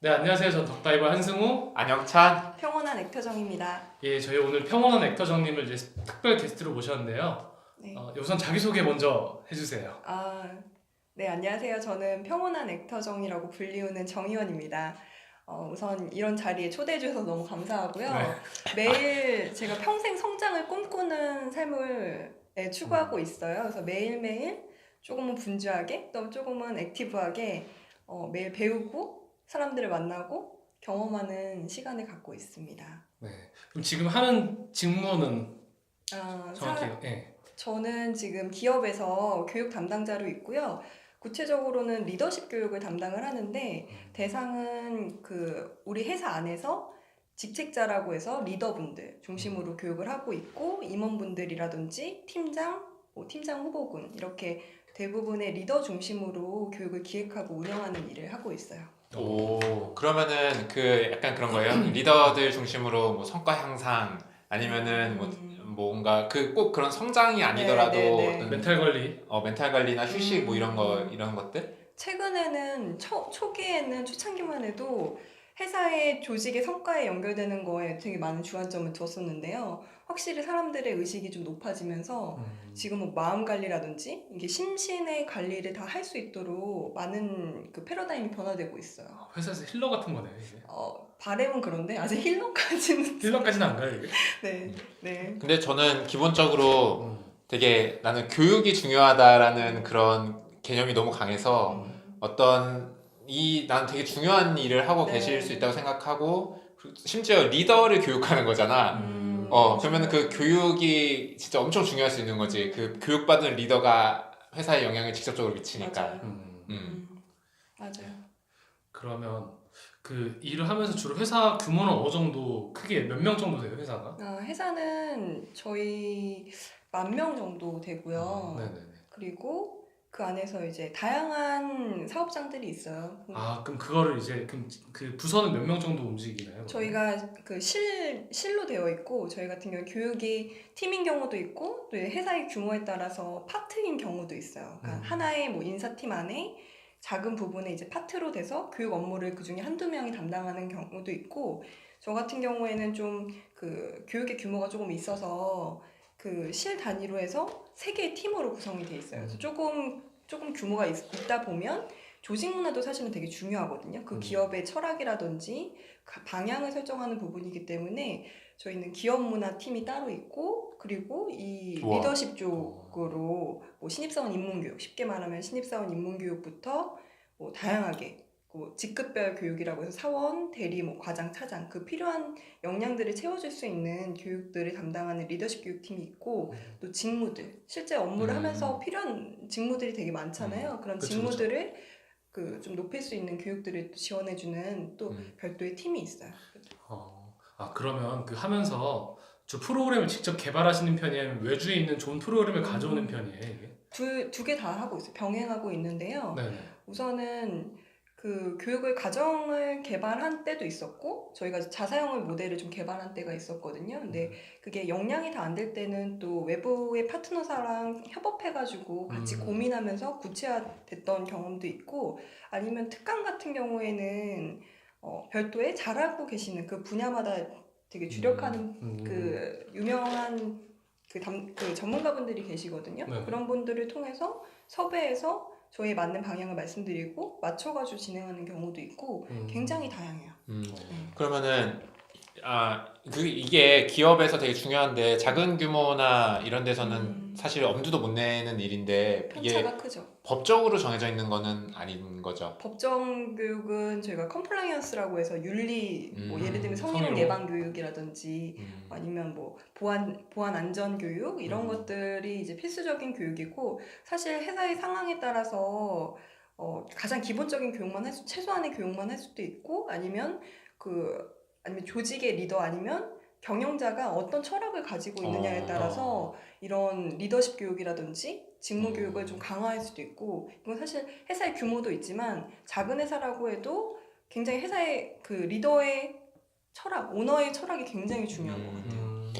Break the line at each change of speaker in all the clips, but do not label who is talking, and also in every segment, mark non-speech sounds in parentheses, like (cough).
네 안녕하세요. 전 덕다이버 한승우.
안영찬
평온한 액터정입니다.
예 저희 오늘 평온한 액터정님을 이제 특별 게스트로 모셨는데요.
네.
어, 우선 자기 소개 먼저 해주세요.
아, 네, 안녕하세요. 저는 평온한 액터정이라고 불리우는 정희원입니다. 어, 우선 이런 자리에 초대해 주셔서 너무 감사하고요.
네.
매일 제가 평생 성장을 꿈꾸는 삶을 네,
음.
추구하고 있어요. 그래서 매일매일 조금은 분주하게 또 조금은 액티브하게 어, 매일 배우고 사람들을 만나고 경험하는 시간을 갖고 있습니다.
네. 그럼 지금 하는 직무는
아,
정확히
사-
예.
저는 지금 기업에서 교육 담당자로 있고요. 구체적으로는 리더십 교육을 담당을 하는데 대상은 그 우리 회사 안에서 직책자라고 해서 리더분들 중심으로 교육을 하고 있고 임원분들이라든지 팀장, 뭐 팀장 후보군 이렇게 대부분의 리더 중심으로 교육을 기획하고 운영하는 일을 하고 있어요.
오 그러면은 그 약간 그런 거예요 리더들 중심으로 뭐 성과 향상 아니면은 뭐
음.
뭔가 그 꼭 그런 성장이 아니더라도
네, 네, 네.
어떤
멘탈 관리.
어, 멘탈 관리나 휴식 뭐 이런 거
음.
이런 것들
최근에는 초, 초기에는 초창기만 해도 회사의 조직의 성과에 연결되는 거에 되게 많은 주안점을 두었었는데요. 확실히 사람들의 의식이 좀 높아지면서
음.
지금 뭐 마음 관리라든지 이게 심신의 관리를 다 할 수 있도록 많은 그 패러다임이 변화되고 있어요.
회사에서 힐러 같은 거네요. 이게.
어, 바램은 그런데 아직 힐러까지는 (laughs)
힐러까지는 안 가요 이게. (laughs)
네, 네.
근데 저는 기본적으로
음.
되게 나는 교육이 중요하다라는 그런 개념이 너무 강해서
음,
어떤 이 난 되게 중요한 일을 하고
네.
계실 수 있다고 생각하고 심지어 리더를 교육하는 거잖아
음,
어 그러면 그 교육이 진짜 엄청 중요할 수 있는 거지 그 교육받은 리더가 회사에 영향을 직접적으로 미치니까
맞아요.
음.
음.
음, 맞아요.
그러면 그 일을 하면서 주로 회사 규모는 어느 정도 크게 몇 명 정도 돼요 회사가?
아, 회사는 저희 만 명 정도 되고요.
네네네.
그리고 그 안에서 이제 다양한 사업장들이 있어요.
아 그럼 그거를 이제 그, 그 부서는 몇 명 정도 움직이나요?
저희가 그 실, 실로 되어 있고 저희 같은 경우 교육이 팀인 경우도 있고 또 회사의 규모에 따라서 파트인 경우도 있어요. 그러니까
음.
하나의 뭐 인사팀 안에 작은 부분에 이제 파트로 돼서 교육 업무를 그 중에 한두 명이 담당하는 경우도 있고 저 같은 경우에는 좀 그 교육의 규모가 조금 있어서 그 실 단위로 해서 세 개의 팀으로 구성이 돼 있어요. 그래서
음.
조금 조금 규모가 있, 다 보면 조직 문화도 사실은 되게 중요하거든요. 그
음.
기업의 철학이라든지 가- 방향을 설정하는 부분이기 때문에 저희는 기업 문화 팀이 따로 있고 그리고 이
우와.
리더십 쪽으로 뭐 신입사원 입문 교육 쉽게 말하면 신입사원 입문 교육부터 뭐 다양하게 뭐 직급별 교육이라고 해서 사원, 대리, 뭐 과장, 차장 그 필요한 역량들을 채워줄 수 있는 교육들을 담당하는 리더십 교육팀이 있고
음.
또 직무들 실제 업무를
음.
하면서 필요한 직무들이 되게 많잖아요. 그런
그쵸,
직무들을 그 좀 높일 수 있는 교육들을 또 지원해주는 또
음.
별도의 팀이 있어요.
어, 아 그러면 그 하면서 저 프로그램을 직접 개발하시는 편이에요? 외주에 있는 좋은 프로그램을 가져오는
음.
편이에요 이게?
두두 개 다 하고 있어요. 병행하고 있는데요.
네네.
우선은 그 교육을 가정을 개발한 때도 있었고 저희가 자사용을 모델을 좀 개발한 때가 있었거든요. 근데 그게 역량이 다 안 될 때는 또 외부의 파트너사랑 협업해가지고 같이
음.
고민하면서 구체화됐던 경험도 있고 아니면 특강 같은 경우에는 어, 별도의 잘하고 계시는 그 분야마다 되게 주력하는
음.
그 유명한 그, 담, 그 전문가분들이 계시거든요.
네.
그런 분들을 통해서 섭외해서 저희에 맞는 방향을 말씀드리고 맞춰가지고 진행하는 경우도 있고
음.
굉장히 다양해요.
음.
네.
그러면은 아, 그 이게 기업에서 되게 중요한데 작은 규모나 이런 데서는
음.
사실 엄두도 못 내는 일인데 이게
편차가 크죠.
법적으로 정해져 있는 거는 아닌 거죠.
법정 교육은 저희가 컴플라이언스라고 해서 윤리 뭐
음,
예를 들면 성희롱
성희롱.
예방 교육이라든지
음.
아니면 뭐 보안 보안 안전 교육 이런
음.
것들이 이제 필수적인 교육이고 사실 회사의 상황에 따라서 어, 가장 기본적인 교육만 할 수, 최소한의 교육만 할 수도 있고 아니면 그 아니면 조직의 리더 아니면 경영자가 어떤 철학을 가지고 있느냐에
어.
따라서 이런 리더십 교육이라든지 직무
음.
교육을 좀 강화할 수도 있고 이건 사실 회사의 규모도 있지만 작은 회사라고 해도 굉장히 회사의 그 리더의 철학, 오너의 철학이 굉장히 중요한 것 같아요.
음.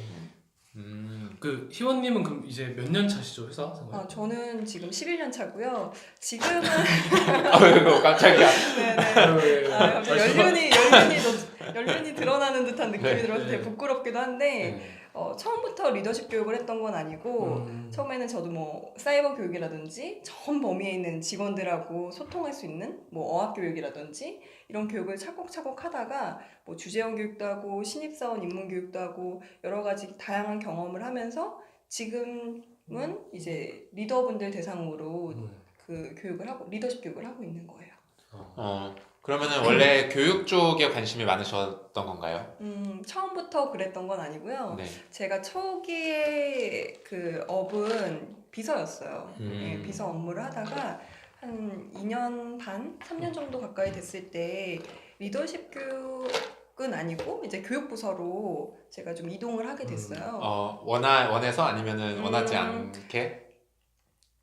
음.
그 희원님은 그럼 이제 몇 년 차시죠 회사 생활?
아, 저는 지금 11년 차고요. 지금은 (laughs)
아이고 깜짝이야.
네네. (laughs)
네.
아, 연륜이 연륜이 더- 연륜이 드러나는 듯한 느낌이
네.
들어서 되게
네.
부끄럽기도 한데 어, 처음부터 리더십 교육을 했던 건 아니고
음.
처음에는 저도 뭐 사이버 교육이라든지 전 범위에 있는 직원들하고 소통할 수 있는 뭐 어학 교육이라든지 이런 교육을 차곡차곡 하다가 뭐 주재원 교육도 하고 신입사원 입문 교육도 하고 여러 가지 다양한 경험을 하면서 지금은 이제 리더분들 대상으로
음.
그 교육을 하고 리더십 교육을 하고 있는 거예요.
어.
어, 그러면은 원래 교육 쪽에 관심이 많으셨던 건가요?
음, 처음부터 그랬던 건 아니고요.
네.
제가 초기에 그 업은 비서였어요.
음.
네, 비서 업무를 하다가 한 2년 반, 3년 정도 가까이 됐을 때 리더십 교육은 아니고 이제 교육부서로 제가 좀 이동을 하게 됐어요.
어, 원하 원해서 아니면은 원하지
음.
않게?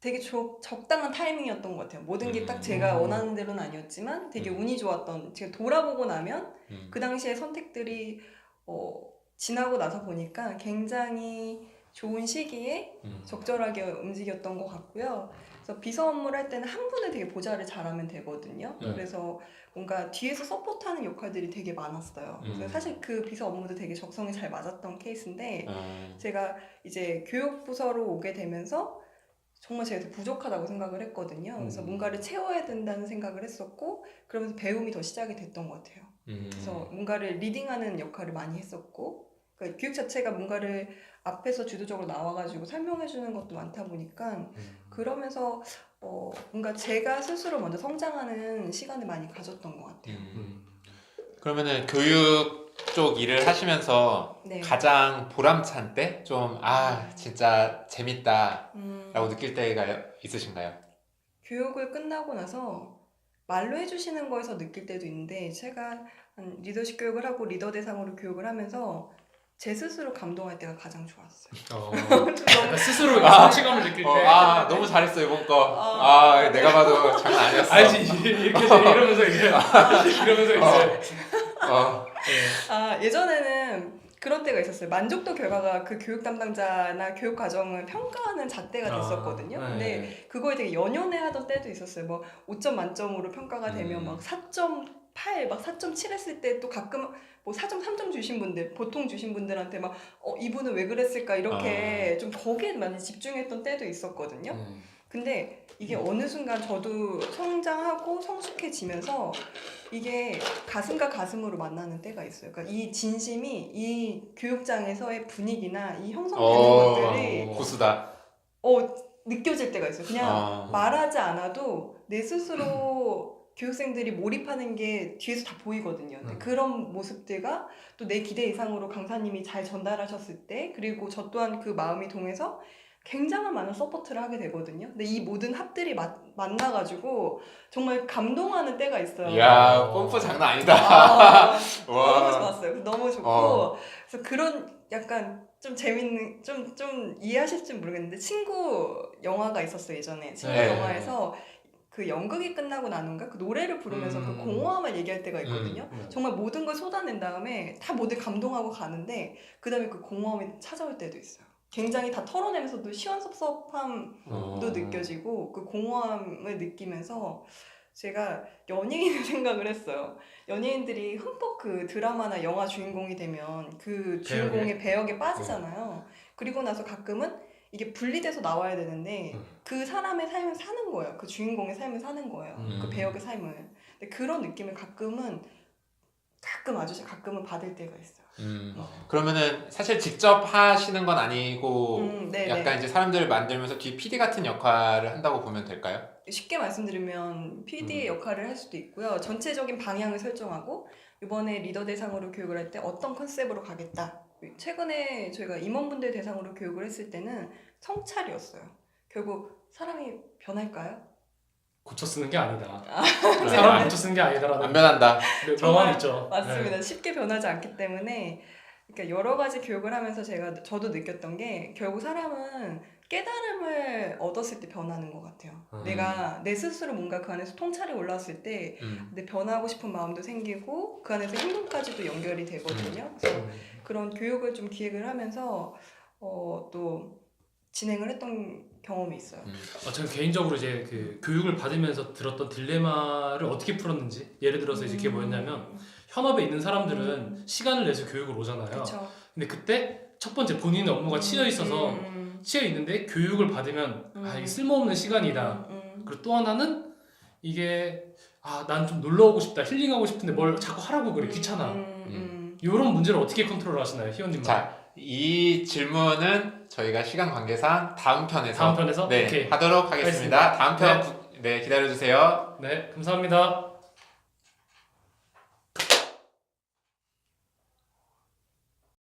되게 적, 적당한 타이밍이었던 것 같아요. 모든 게 딱 제가
음.
원하는 대로는 아니었지만 되게
음.
운이 좋았던 제가 돌아보고 나면
음.
그 당시에 선택들이 어, 지나고 나서 보니까 굉장히 좋은 시기에
음.
적절하게 움직였던 것 같고요. 그래서 비서 업무를 할 때는 한 분을 되게 보좌를 잘하면 되거든요.
네.
그래서 뭔가 뒤에서 서포트하는 역할들이 되게 많았어요.
음.
그래서 사실 그 비서 업무도 되게 적성이 잘 맞았던 케이스인데
어,
제가 이제 교육부서로 오게 되면서 정말 제가 부족하다고 생각을 했거든요. 그래서
음.
뭔가를 채워야 된다는 생각을 했었고 그러면서 배움이 더 시작이 됐던 것 같아요.
음.
그래서 뭔가를 리딩하는 역할을 많이 했었고 그러니까 교육 자체가 뭔가를 앞에서 주도적으로 나와가지고 설명해주는 것도 많다 보니까
음.
그러면서 어, 뭔가 제가 스스로 먼저 성장하는 시간을 많이 가졌던 것 같아요.
음.
음.
그러면은 교육 쪽 일을 하시면서
네.
가장 보람찬 때 좀 아 진짜 재밌다라고
음,
느낄 때가 있으신가요?
교육을 끝나고 나서 말로 해주시는 거에서 느낄 때도 있는데 제가 한 리더십 교육을 하고 리더 대상으로 교육을 하면서 제 스스로 감동할 때가 가장 좋았어요.
어. (laughs)
좀 너무
약간 스스로
아.
성취감을 느낄 때.
어, 아 너무 잘했어 이번 거.
아.
아 내가 봐도 장난 아니었어.
알지 이렇게 이제 이러면서 이제 이러면서 이제
어.
예.
아 예전에는 그런 때가 있었어요. 만족도 결과가 그 교육 담당자나 교육 과정을 평가하는 잣대가 됐었거든요.
아,
근데
네.
그거에 되게 연연해 하던 때도 있었어요. 뭐 5점 만점으로 평가가 되면
음.
막 4.8, 막 4.7 했을 때 또 가끔 뭐 4점, 3점 주신 분들, 보통 주신 분들한테 막 어, 이분은 왜 그랬을까 이렇게 좀 거기에 많이 집중했던 때도 있었거든요.
음.
근데 이게 어느 순간 저도 성장하고 성숙해지면서 이게 가슴과 가슴으로 만나는 때가 있어요. 그러니까 이 진심이 이 교육장에서의 분위기나 이 형성되는
어,
것들이
고수다.
어, 느껴질 때가 있어요. 그냥
어.
말하지 않아도 내 스스로 교육생들이 몰입하는 게 뒤에서 다 보이거든요. 근데
음.
그런 모습들과 또 내 기대 이상으로 강사님이 잘 전달하셨을 때 그리고 저 또한 그 마음이 동해서 굉장한 많은 서포트를 하게 되거든요. 근데 이 모든 합들이 마, 만나가지고 정말 감동하는 때가 있어요.
이야 뽐뿌 장난 아니다.
아, (laughs) 너무
와.
좋았어요. 너무 좋고
어.
그래서 그런 약간 좀 재밌는 좀 좀 이해하실지 모르겠는데 친구 영화가 있었어요 예전에 친구
네.
영화에서 그 연극이 끝나고 나는가 그 노래를 부르면서
음.
그 공허함을 얘기할 때가 있거든요.
음.
정말 모든 걸 쏟아낸 다음에 다 모두 감동하고 가는데 그 다음에 그 공허함이 찾아올 때도 있어요. 굉장히 다 털어내면서도 시원섭섭함도
어.
느껴지고 그 공허함을 느끼면서 제가 연예인을 (laughs) 생각을 했어요. 연예인들이 흠뻑 그 드라마나 영화 주인공이 되면 그 주인공의 배역에 빠지잖아요. 그리고 나서 가끔은 이게 분리돼서 나와야 되는데
음.
그 사람의 삶을 사는 거예요. 그 주인공의 삶을 사는 거예요.
음.
그 배역의 삶을. 근데 그런 느낌을 가끔은 가끔 아주 가끔은 받을 때가 있어요.
음.
어.
그러면은 사실 직접 하시는 건 아니고
음, 네,
약간
네.
이제 사람들을 만들면서 뒤 PD 같은 역할을 한다고 보면 될까요?
쉽게 말씀드리면 PD의
음.
역할을 할 수도 있고요. 전체적인 방향을 설정하고 이번에 리더 대상으로 교육을 할 때 어떤 컨셉으로 가겠다. 최근에 저희가 임원분들 대상으로 교육을 했을 때는 성찰이었어요. 결국 사람이 변할까요?
고쳐 쓰는 게 아니다.
네.
사람 고쳐 쓰는 게 아니다라는
안 변한다.
명- 명언 있죠.
맞습니다.
네.
쉽게 변하지 않기 때문에 그러니까 여러 가지 교육을 하면서 제가 저도 느꼈던 게 결국 사람은 깨달음을 얻었을 때 변하는 것 같아요.
음.
내가 내 스스로 뭔가 그 안에서 통찰이 올라왔을 때
음.
내 변하고 싶은 마음도 생기고 그 안에서 행동까지도 연결이 되거든요. 그래서
음.
그런 교육을 좀 기획을 하면서 어, 또 진행을 했던 경험이 있어요.
음.
어, 저는 개인적으로 이제 그 교육을 받으면서 들었던 딜레마를 어떻게 풀었는지 예를 들어서 이제 그게 뭐였냐면 현업에 있는 사람들은
음.
시간을 내서 교육을 오잖아요.
그렇죠.
근데 그때 첫 번째 본인의 업무가 치여 있어서
음, 음,
치여 있는데 교육을 받으면 아
음.
이게 쓸모없는 시간이다.
음,
그리고 또 하나는 이게 아 난 좀 놀러 오고 싶다 힐링하고 싶은데 뭘 자꾸 하라고 그래
음,
귀찮아.
음, 음.
이런 문제를 어떻게 컨트롤 하시나요, 희원님?
자, 이 질문은 저희가 시간 관계상 다음 편에서
다음 편에서
네,
오케이.
하도록 하겠습니다.
알겠습니다.
다음 편 네, 기다려 주세요.
네, 감사합니다.